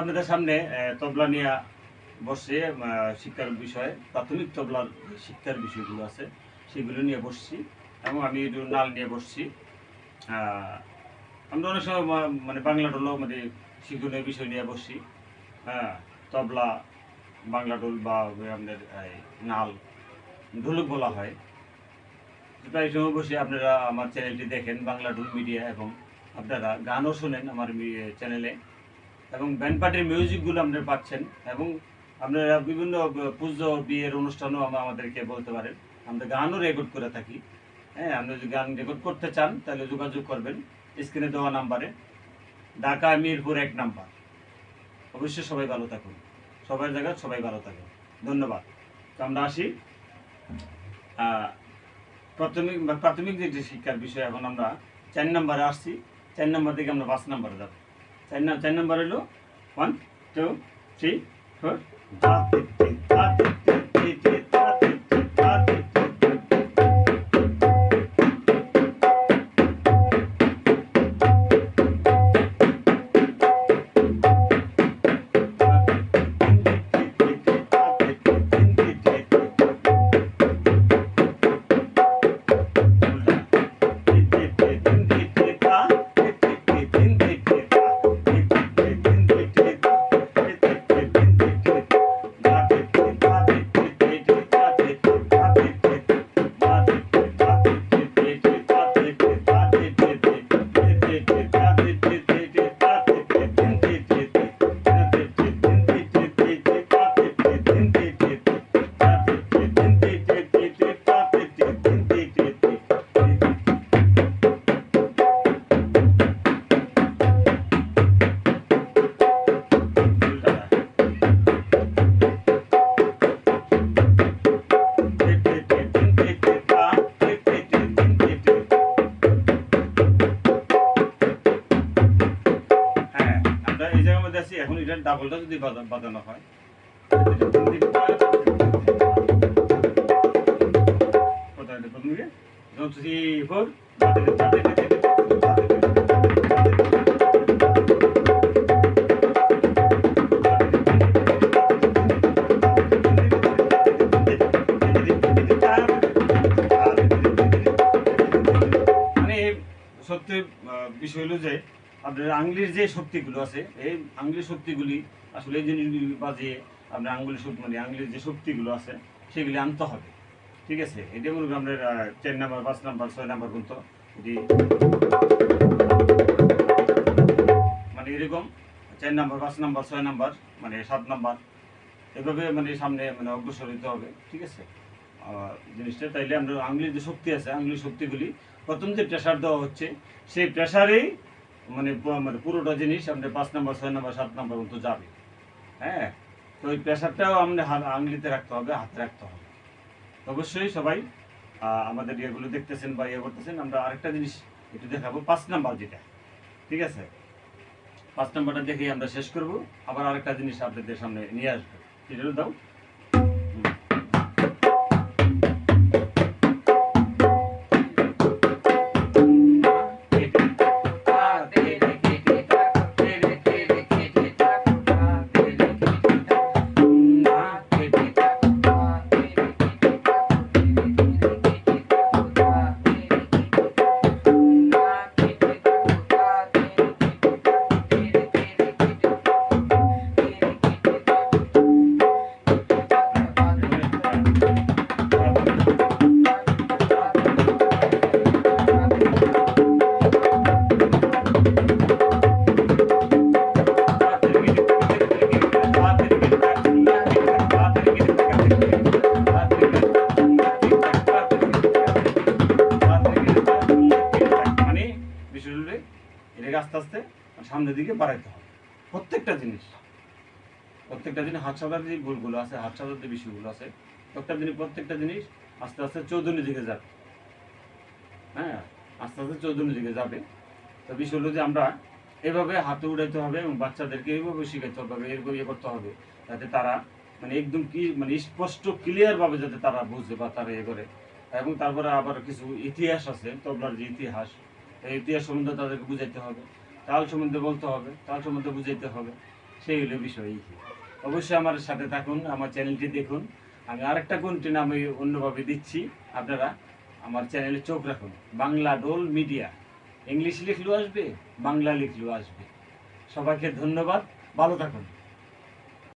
আপনাদের সামনে তবলা নিয়ে বসছে শিক্ষার বিষয়ে, প্রাথমিক তবলার শিক্ষার বিষয়গুলো আছে, সেগুলো নিয়ে বসছি, এবং আমি নাল নিয়ে বসছি। আমরা অনেক সময় মানে বাংলা ডোলও মানে শিক্ষণীয় বিষয় নিয়ে বসছি। হ্যাঁ তবলা, বাংলা ডোল বা আপনার নাল, ঢোলক বলা হয়। প্রায় সময় বসে আপনারা আমার চ্যানেলটি দেখেন, বাংলা ডোল মিডিয়া, এবং আপনারা গানও শোনেন আমার চ্যানেলে। এবং ব্যান্ড পার্টির মিউজিকগুলো আপনারা পাচ্ছেন এবং আপনারা বিভিন্ন পুজো, বিয়ের অনুষ্ঠানও আমা- আমাদেরকে বলতে পারেন। আমরা গানও রেকর্ড করে থাকি। হ্যাঁ আপনি যদি গান রেকর্ড করতে চান, তাহলে যোগাযোগ করবেন স্ক্রিনে দেওয়া নাম্বারে ঢাকা মিরপুর এক নাম্বার অবশ্যই সবাই ভালো থাকুন। সবার জায়গায় সবাই ভালো থাকুন। ধন্যবাদ। তো আমরা আসি। প্রাথমিক প্রাথমিক যে শিক্ষার বিষয়, এখন আমরা চার নম্বরে আসছি। চার নম্বর থেকে আমরা পাঁচ নম্বরে যাব। চার নাম চার নম্বর হলো ওয়ান টু থ্রি ফোর এটার ডাবলটা যদি বাজা- বাজানো হয় মানে সত্যি বিষয় হলো যে আপনার আঙ্গুলির যে শক্তিগুলো আছে, এই আঙ্গুলির শক্তিগুলি আসলে এই জিনিসগুলি বাজিয়ে আপনার আঙ্গুলির শক্তি মানে আঙ্গুলির যে শক্তিগুলো আছে, সেগুলি আনতে হবে। ঠিক আছে? এটা মনে করি আপনার চার নাম্বার, পাঁচ নাম্বার, ছয় নাম্বার পর্যন্ত এটি মানে এরকম চার নাম্বার, পাঁচ নাম্বার, ছয় নাম্বার মানে সাত নাম্বার, এভাবে মানে সামনে মানে অগ্রসর হতে হবে। ঠিক আছে? জিনিসটা তাইলে আমরা আঙ্গুলির যে শক্তি আছে, আঙ্গুলির শক্তিগুলি প্রথম যে প্রেশার দেওয়া হচ্ছে, সেই প্রেশারেই মানে মানে পুরোটা জিনিস আপনার পাঁচ নাম্বার, ছয় নাম্বার, সাত নাম্বার মতো যাবে। হ্যাঁ? তো ওই প্রেশারটাও হাত- আঙ্গুলিতে রাখতে হবে, হাতে রাখতে হবে। অবশ্যই সবাই আমাদের ইয়েগুলো দেখতেছেন বা ইয়ে করতেছেন, আমরা আরেকটা জিনিস একটু দেখাবো, পাঁচ নাম্বার যেটা। ঠিক আছে? পাঁচ নাম্বারটা দেখেই আমরা শেষ করব। আবার আরেকটা জিনিস আপনাদের সামনে নিয়ে আসব। সেটা দাও? আস্তে সামনের দিকে বাড়াইতে হবে। প্রত্যেকটা জিনিস প্রত্যেকটা জিনিস হাত সাজার যে ভুলগুলো আছে হাত সাজার যে বিষয়গুলো আছে, প্রত্যেকটা জিনিস প্রত্যেকটা জিনিস আস্তে আস্তে চৌধুরী দিকে যাবে। হ্যাঁ আস্তে আস্তে চৌধুরী দিকে যাবে। তো বিষয় হলো যে আমরা এভাবে হাতে উড়াইতে হবে এবং বাচ্চাদেরকে এইভাবে শিখাইতে হবে, এরকম ইয়ে করতে হবে যাতে তারা মানে একদম কি মানে স্পষ্ট ক্লিয়ার ভাবে যাতে তারা বুঝে বা তারা ইয়ে করে। এবং তারপরে আবার কিছু ইতিহাস আছে, তবলার যে ইতিহাস, এই ইতিহাস সম্বন্ধে তাদেরকে বুঝাইতে হবে। তাল সম্বন্ধে বলতে হবে, তাল সম্বন্ধে বুঝাইতে হবে, সেই হলো বিষয়। অবশ্যই আমার সাথে থাকুন, আমার চ্যানেলটি দেখুন। আমি আরেকটা কন্টেন্ট আমি অন্যভাবে দিচ্ছি, আপনারা আমার চ্যানেলে চোখ রাখুন। বাংলা ডোল মিডিয়া। ইংলিশ লিখলেও আসবে, বাংলা লিখলেও আসবে। সবাইকে ধন্যবাদ, ভালো থাকুন।